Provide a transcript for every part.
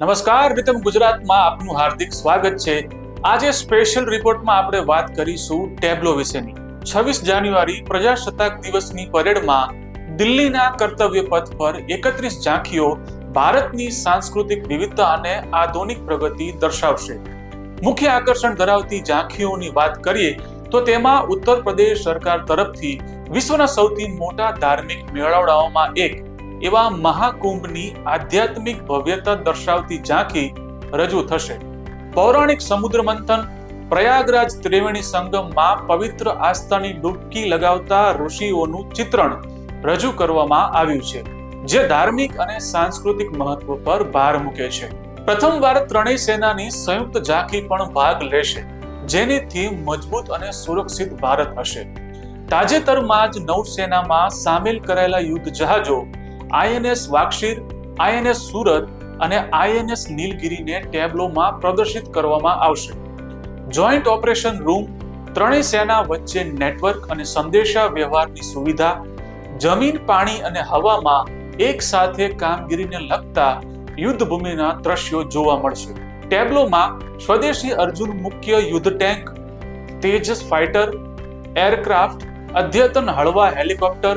નમસ્કાર રીતમ ગુજરાતમાં આપનું હાર્દિક સ્વાગત છે. આજે સ્પેશિયલ રિપોર્ટમાં આપણે વાત કરીશું ટેબ્લો વિશેની. છવ્વીસ જાન્યુઆરી પ્રજાસત્તાક દિવસની પરેડમાં દિલ્હીના કર્તવ્ય પથ પર એકત્રીસ ઝાંખીઓ ભારતની સાંસ્કૃતિક વિવિધતા અને આધુનિક પ્રગતિ દર્શાવશે. મુખ્ય આકર્ષણ ધરાવતી ઝાંખીઓની વાત કરીએ તો તેમાં ઉત્તર પ્રદેશ સરકાર તરફથી વિશ્વના સૌથી મોટા ધાર્મિક મેળાવડાઓમાં એક એવા મહાકુંભની આધ્યાત્મિક ભવ્યતા દર્શાવતી ઝાંખી રજૂ થશે. પૌરાણિક સમુદ્ર મંથન, પ્રયાગરાજ ત્રિવેણી સંગમમાં પવિત્ર આસ્થાની ડૂબકી લગાવતા ઋષિઓનું ચિત્રણ રજૂ કરવામાં આવ્યું છે, જે ધાર્મિક અને સાંસ્કૃતિક મહત્વ પર ભાર મૂકે છે. પ્રથમવાર ત્રણેય સેનાની સંયુક્ત ઝાંખી પણ ભાગ લેશે જેની થીમ મજબૂત અને સુરક્ષિત ભારત હશે. તાજેતરમાં જ નૌસેનામાં સામેલ કરાયેલા યુદ્ધ જહાજો આઈએનએસ વાક્ષીર, આઈએનએસ સુરત અને આઈએનએસ નીલગિરીને ટેબ્લોમાં પ્રદર્શિત કરવામાં આવશે. જોઈન્ટ ઓપરેશન રૂમ ત્રણેય સેના વચ્ચે નેટવર્ક અને સંદેશા વ્યવહારની સુવિધા, જમીન, પાણી અને હવામાં એક સાથે કામગીરીને લગતા યુદ્ધભૂમિના દ્રશ્યો જોવા મળશે. ટેબ્લોમાં સ્વદેશી અર્જુન મુખ્ય યુદ્ધ ટેન્ક, તેજસ ફાઇટર, એરક્રાફ્ટ, અદ્યતન હળવા હેલિકોપ્ટર,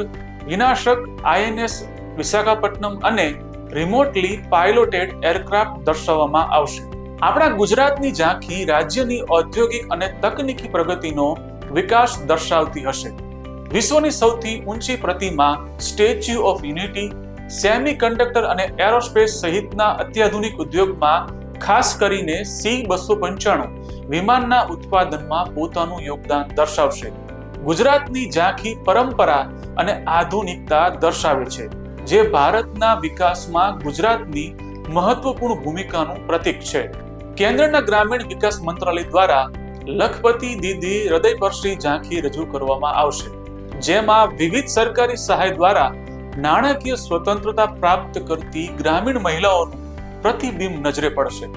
વિનાશક આઈએનએસ વિશાખાપટ્ટનમ અને રિમોટલી પાયલોટેડ એરક્રાફ્ટ દર્શાવવામાં આવશે. આપણા ગુજરાતની ઝાંખી રાજ્યની ઔદ્યોગિક અને તકનીકી પ્રગતિનો વિકાસ દર્શાવતી હશે. વિશ્વની સૌથી ઊંચી પ્રતિમા statue of unity semiconductor અને એરોસ્પેસ સહિતના અત્યાધુનિક ઉદ્યોગમાં ખાસ કરીને સી બસો પંચાણું વિમાનના ઉત્પાદનમાં પોતાનું યોગદાન દર્શાવશે. ગુજરાતની ઝાંખી પરંપરા અને આધુનિકતા દર્શાવે છે. જે ભારતના વિકાસમાં ગુજરાતની મહત્વપૂર્ણ ભૂમિકાનું પ્રતીક છે. કેન્દ્રના ગ્રામીણ વિકાસ મંત્રાલય દ્વારા લખપતિ દીદી હૃદયપર્શી ઝાંખી રજૂ કરવામાં આવશે, જેમાં વિવિધ સરકારી સહાય દ્વારા નાણાકીય સ્વતંત્રતા પ્રાપ્ત કરતી ગ્રામીણ મહિલાઓનું પ્રતિબિંબ નજરે પડશે.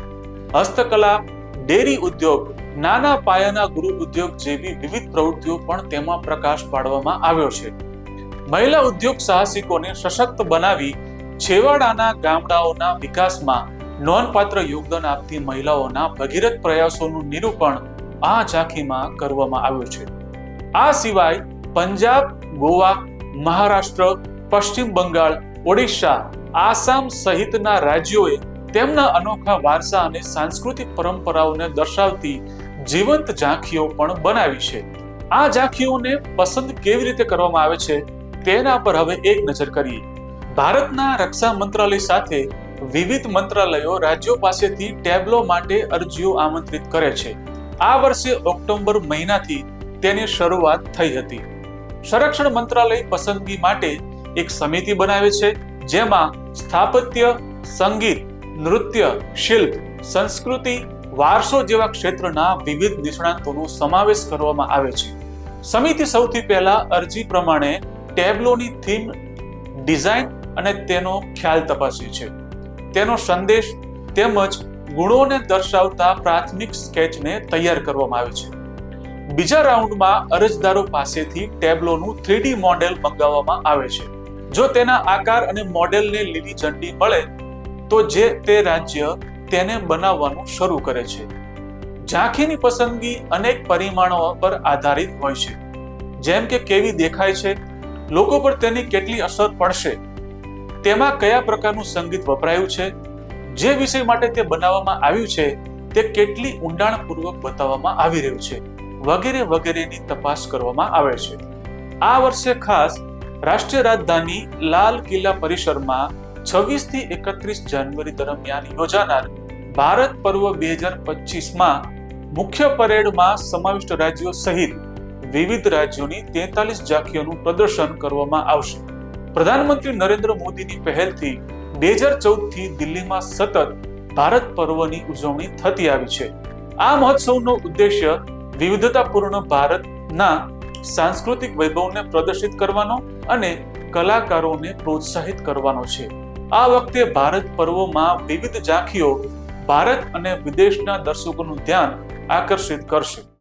હસ્તકલા, ડેરી ઉદ્યોગ, નાના પાયાના ગૃહ ઉદ્યોગ જેવી વિવિધ પ્રવૃત્તિઓ પણ તેમાં પ્રકાશ પાડવામાં આવ્યો છે. મહિલા ઉદ્યોગ સાહસિકોને સશક્ત બનાવી છેવાડાના ગામડાઓના વિકાસમાં નોંધપાત્ર યોગદાન આપતી મહિલાઓના ભગીરથ પ્રયાસોનું નિરૂપણ આ ઝાંખીમાં કરવામાં આવ્યું છે. આ સિવાય પંજાબ, ગોવા, મહારાષ્ટ્ર, પશ્ચિમ બંગાળ, ઓડિશા, આસામ સહિતના રાજ્યોએ તેમના અનોખા વારસા અને સાંસ્કૃતિક પરંપરાઓને દર્શાવતી જીવંત ઝાંખીઓ પણ બનાવી છે. આ ઝાંખીઓને પસંદ કેવી રીતે કરવામાં આવે છે? તેના પર હવે એક નજર કરીએ. ભારતના રક્ષા મંત્રાલય સાથે વિવિધ મંત્રાલયો રાજ્યો પાસેથી ટેબ્લો માટે અરજીઓ આમંત્રિત કરે છે. આ વર્ષે ઓક્ટોબર મહિનાથી તેની શરૂઆત થઈ હતી. સંરક્ષણ મંત્રાલય પસંદગી માટે એક સમિતિ બનાવે છે, જેમાં સ્થાપત્ય, સંગીત, નૃત્ય, શિલ્પ, સંસ્કૃતિ, વારસો જેવા ક્ષેત્રના વિવિધ નિષ્ણાંતોનો સમાવેશ કરવામાં આવે છે. સમિતિ સૌથી પહેલા અરજી પ્રમાણે ટેબ્લોની થીમ ડિઝાઇન અને તેનો ખ્યાલ તપાસે છે. તેનો સંદેશ તેમજ ગુણોને દર્શાવતા પ્રાથમિક સ્કેચને તૈયાર કરવામાં આવે છે. બીજા રાઉન્ડમાં અરજદારો પાસેથી ટેબ્લોનું થ્રીડી મોડેલ મંગાવવામાં આવે છે. જો તેના આકાર અને મોડેલને લીલી ઝંડી મળે, તો જે તે રાજ્ય તેને બનાવવાનું શરૂ કરે છે. ઝાંખીની પસંદગી અનેક પરિમાણો પર આધારિત હોય છે. જેમ કે કેવી દેખાય છે લોકો પર તેની કેટલી અસર પડશે? તેમાં કયા પ્રકારનું સંગીત વપરાયું છે? જે વિષય માટે તે બનાવવામાં આવ્યું છે, તે કેટલી ઊંડાણપૂર્વક બતાવવામાં આવી રહ્યું છે? વગેરે વગેરેની તપાસ કરવામાં આવે છે. આ વર્ષે ખાસ રાષ્ટ્રીય રાજધાની લાલ કિલ્લા પરિસરમાં છવ્વીસથી એકત્રીસ જાન્યુઆરી દરમિયાન યોજાનાર ભારત પર્વ બે હજાર પચીસમાં મુખ્ય પરેડમાં સમાવિષ્ટ રાજ્યો સહિત વિવિધ રાજ્યોની તેતાલીસ ઝાંખીઓનું પ્રદર્શન કરવામાં આવશે. પ્રધાનમંત્રી નરેન્દ્ર મોદીની પહેલથી બે હજાર ચૌદથી દિલ્હીમાં સતત ભારત પર્વની ઉજવણી થતી આવી છે. આ મહોત્સવનો ઉદ્દેશ્ય વિવિધતાપૂર્ણ ભારતના સાંસ્કૃતિક વૈભવને પ્રદર્શિત કરવાનો અને કલાકારોને પ્રોત્સાહિત કરવાનો છે. આ વખતે ભારત પર્વમાં વિવિધ ઝાંખીઓ ભારત અને વિદેશના દર્શકોનું ધ્યાન આકર્ષિત કરશે.